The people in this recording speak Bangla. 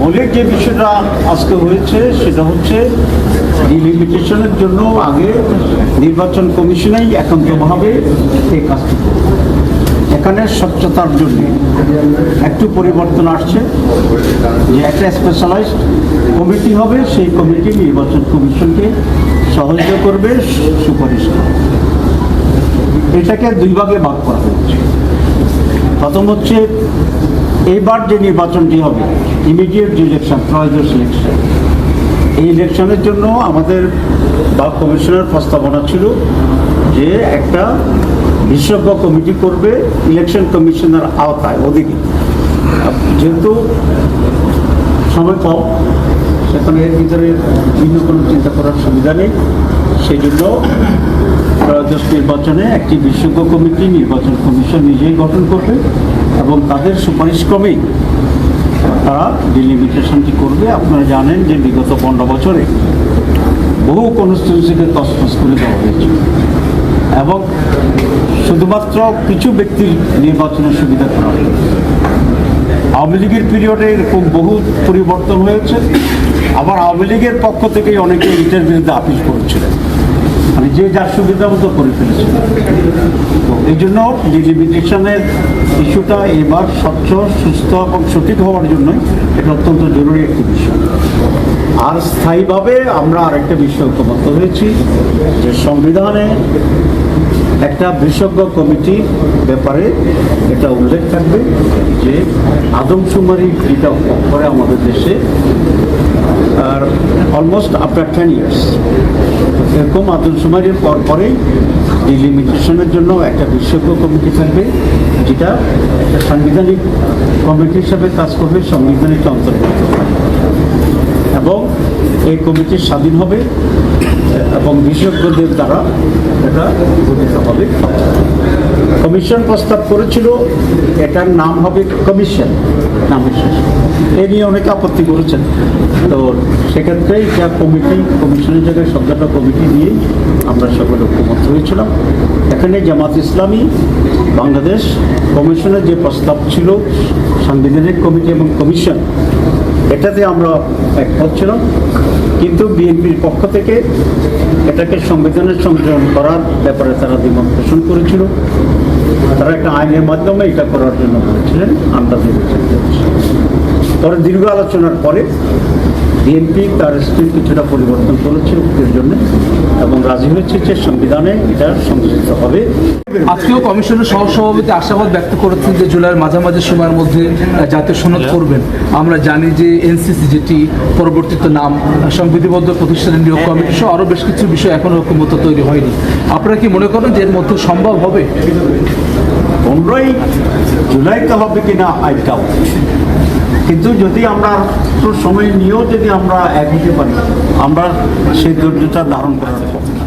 মৌলিক যে বিষয়টা আজকে হয়েছে, সেটা হচ্ছে ডিলিমিটেশনের জন্য আগে নির্বাচন কমিশনেই একান্তভাবে এই কাজটি এখানে স্বচ্ছতার জন্য একটু পরিবর্তন আসছে যে একটা স্পেশালাইজড কমিটি হবে, সেই কমিটি নির্বাচন কমিশনকে সহযোগিতা করবে, সুপারিশ করবে। এটাকে দুই ভাগে ভাগ করা হয়েছে। প্রথম হচ্ছে এইবার যে নির্বাচনটি হবে ইমিডিয়েট যে ইলেকশন ত্রয়োদশ ইলেকশন এই ইলেকশনের জন্য আমাদের বা কমিশনের প্রস্তাবনা ছিল যে একটা বিশেষজ্ঞ কমিটি করবে ইলেকশন কমিশনের আওতায়, ওদিকে। যেহেতু সময় কম, সেখানে এর ভিতরে ভিন্ন কোনো চিন্তা করার সুবিধা নেই, সেই জন্য ত্রয়োদশ নির্বাচনে একটি বিশেষজ্ঞ কমিটি, নির্বাচন কমিশন নিজেই গঠন করবে এবং তাদের সুপারিশ ক্রমেই তারা ডিলিমিটেশনটি করবে। আপনারা জানেন যে বিগত পনেরো বছরে বহু কনস্টিটিউন্সিকে তসফস করে দেওয়া হয়েছে এবং শুধুমাত্র কিছু ব্যক্তির নির্বাচনের সুবিধা করা হয়েছে। আওয়ামী লীগের পিরিয়ডে এরকম বহু পরিবর্তন হয়েছে। আবার আওয়ামী লীগের পক্ষ থেকে অনেকে বিরুদ্ধে আপিল করেছিলেন। যে যার সুবিধা মতো করে ফেলেছিল তো এই জন্য ডিলিমিটেশনের ইস্যুটা এবার স্বচ্ছ, সুস্থ এবং সঠিক হওয়ার জন্যই এটা অত্যন্ত জরুরি একটি বিষয়। আর স্থায়ীভাবে আমরা আরেকটা বিষয় ঐক্যবদ্ধ হয়েছি, যে সংবিধানে একটা বিশেষজ্ঞ কমিটির ব্যাপারে এটা উল্লেখ থাকবে যে আদমশুমারি যেটা করে আমাদের দেশে আর অলমোস্ট আফটার টেন ইয়ার্স এরকম আদমশুমারির পর পরেই ডিলিমিটেশনের জন্য একটা বিশেষজ্ঞ কমিটি থাকবে, যেটা একটা সাংবিধানিক কমিটি হিসাবে কাজ করবে, সংবিধানিক অন্তর্ভুক্ত। এবং এই কমিটি স্বাধীন হবে এবং বিশেষজ্ঞদের দ্বারা এটা গঠিত হবে। কমিশন প্রস্তাব করেছিল, এটার নাম হবে কমিশন নামের শেষে এ নিয়ে অনেকে আপত্তি করেছেন। তো সেক্ষেত্রে এটা কমিটি, কমিশনের জায়গায় শব্দটা কমিটি দিয়েই আমরা সকলে ঐক্যমত হয়েছিলাম। এখানে জামাত ইসলামী, বাংলাদেশ কমিশনের যে প্রস্তাব ছিল, সাংবিধানিক কমিটি এবং কমিশন, এটাতে আমরা একমত ছিলাম। কিন্তু বিএনপির পক্ষ থেকে এটাকে সংবিধানের সংযোজন করার ব্যাপারে তারা দ্বিমত পোষণ করেছিল। তারা একটা আইনের মাধ্যমে এটা করার জন্য বলেছিলেন আমরা পরে দীর্ঘ আলোচনার পরে বিএনপি তার স্ত্রীর কিছুটা পরিবর্তন করেছে এর জন্য এবং রাজি হয়েছে যে সংবিধানে এটা সংযোজিত হবে। আজকেও কমিশনের সহসভাপতি আশাবাদ ব্যক্ত করেছেন যে জুলাইয়ের মাঝামাঝি সময়ের মধ্যে জাতীয় সনদ করবেন। আমরা জানি যে এনসিসি যেটি পরবর্তীতে নাম সংবিধিবদ্ধ প্রতিষ্ঠানের নিয়োগ কমিটি সহ আরও বেশ কিছু বিষয় এখনও ঐক্যমত তৈরি হয়নি। আপনারা কি মনে করেন যে এর মধ্যে সম্ভব হবে? পনেরোই জুলাইতে হবে কিনা আই ডাউট কিন্তু যদি আমরা সময় নিয়েও যদি আমরা হতে পারি, আমরা সেই ধৈর্যটা ধারণ করতে পক্ষে